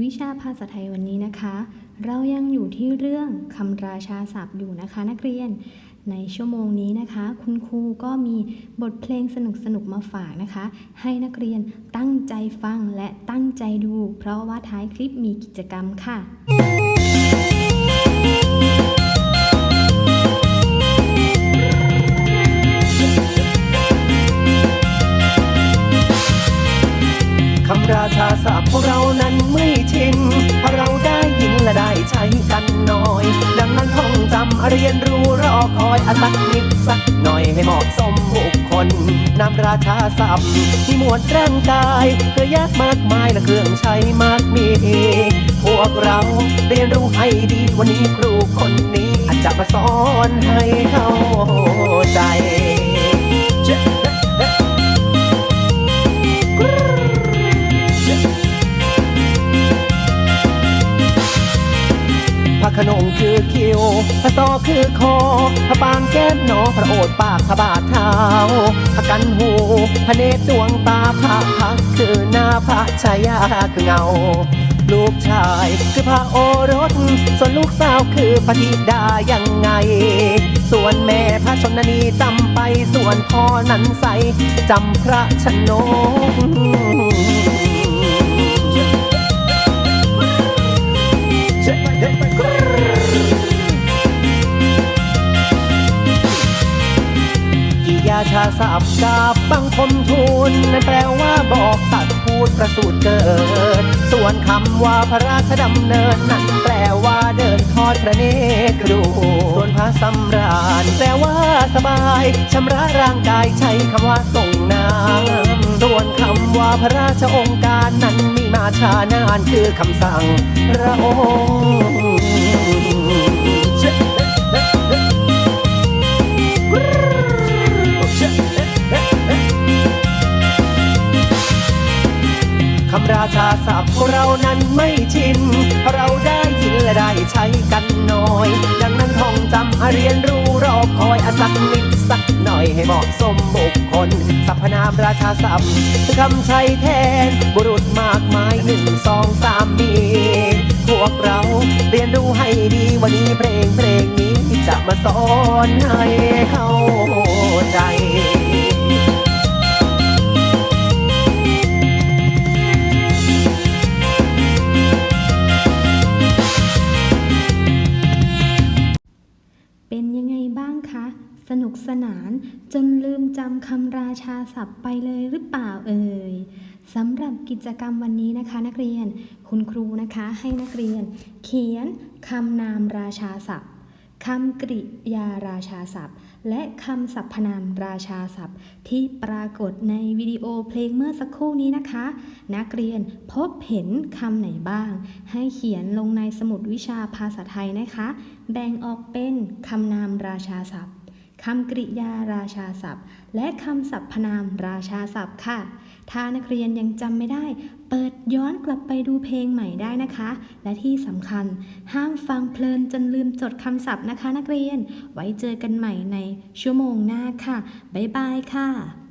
วิชาภาษาไทยวันนี้นะคะ เรายังอยู่ที่เรื่องคำราชาศัพท์อยู่นะคะ นักเรียน ในชั่วโมงนี้นะคะ คุณครูก็มีบทเพลงสนุกๆมาฝากนะคะ ให้นักเรียนตั้งใจฟังและตั้งใจดู เพราะว่าท้ายคลิปมีกิจกรรมค่ะ ราชาศัพท์พวกเรานั้นไม่ชินเพราะเราได้ยินและได้ใช้กันน้อย ดังนั้นท่องจำเรียนรู้รอคอยอาสักนิดสักหน่อยให้เหมาะสมบุคคลนำราชาศัพท์ที่มวลร่างกายเพื่อยากมากมายและเครื่องใช้มากมีพวกเราเรียนรู้ให้ดีวันนี้ครูคนนี้อาจจะมาสอนให้เข้าใจ ขนงคือคิวพระซอคือคอพระปางแก้มหนอพระโอษปากพระบาทเท้าพระกันหูพระเนตรดวงตาพระพักคือหน้าพระชายาคือเงา ลูกชายคือพระโอรส ส่วนลูกสาวคือพระธิดายังไง ส่วนแม่พระชนนีจำไปส่วนพ่อนั้นใสจำพระชนก กิยาชาสับกับบังคมทูลนั่นแปลว่าบอกตัดพูดประสูตรเกิด ส่วนคำว่าพระราชดำเนินนั่นแปลว่าเดินทอดพระเนตรกรูส่วนพระสำราญแปลว่าสบายชำระร่างกายใช้คำว่าส่งน้ำส่วนคำว่าพระราชองค์การนั้นมีมาชานานคือคำสั่งพระองค์ ราชาศัพท์เรานั้นไม่ชิน เราได้ยินและได้ใช้กันน้อย ดังนั้นท่องจำเรียนรู้รอคอยอสักนิดสักหน่อยให้เหมาะสมบุคคลสรรพนามราชาศัพท์คือคำใช้แทน บุรุษมากมายหนึ่งสองสามมีพวกเราเรียนรู้ให้ดีวันนี้เพลงเพลงนี้จะมาสอนให้เข้าใจ นุกสนานจนลืมจำคำราชาศัพท์ไปเลยหรือเปล่าเอ่ยสำหรับกิจกรรมวันนี้นะคะ นักเรียนคุณครูนะคะให้นักเรียน เขียนคำนามราชาศัพท์คำกริยาราชาศัพท์ และคำสรรพนามราชาศัพท์ ที่ปรากฏในวิดีโอเพลงเมื่อสักครู่นี้นะคะ นักเรียนพบเห็นคำไหนบ้าง ให้เขียนลงในสมุดวิชาภาษาไทยนะคะ แบ่งออกเป็นคำนามราชาศัพท์ คำกริยาราชาศัพท์ และคำสรรพนามราชาศัพท์ค่ะ ถ้านักเรียนยังจำไม่ได้ เปิดย้อนกลับไปดูเพลงใหม่ได้นะคะ และที่สำคัญ ห้ามฟังเพลินจนลืมจดคำศัพท์นะคะ นักเรียน ไว้เจอกันใหม่ในชั่วโมงหน้าค่ะ บ๊ายบายค่ะ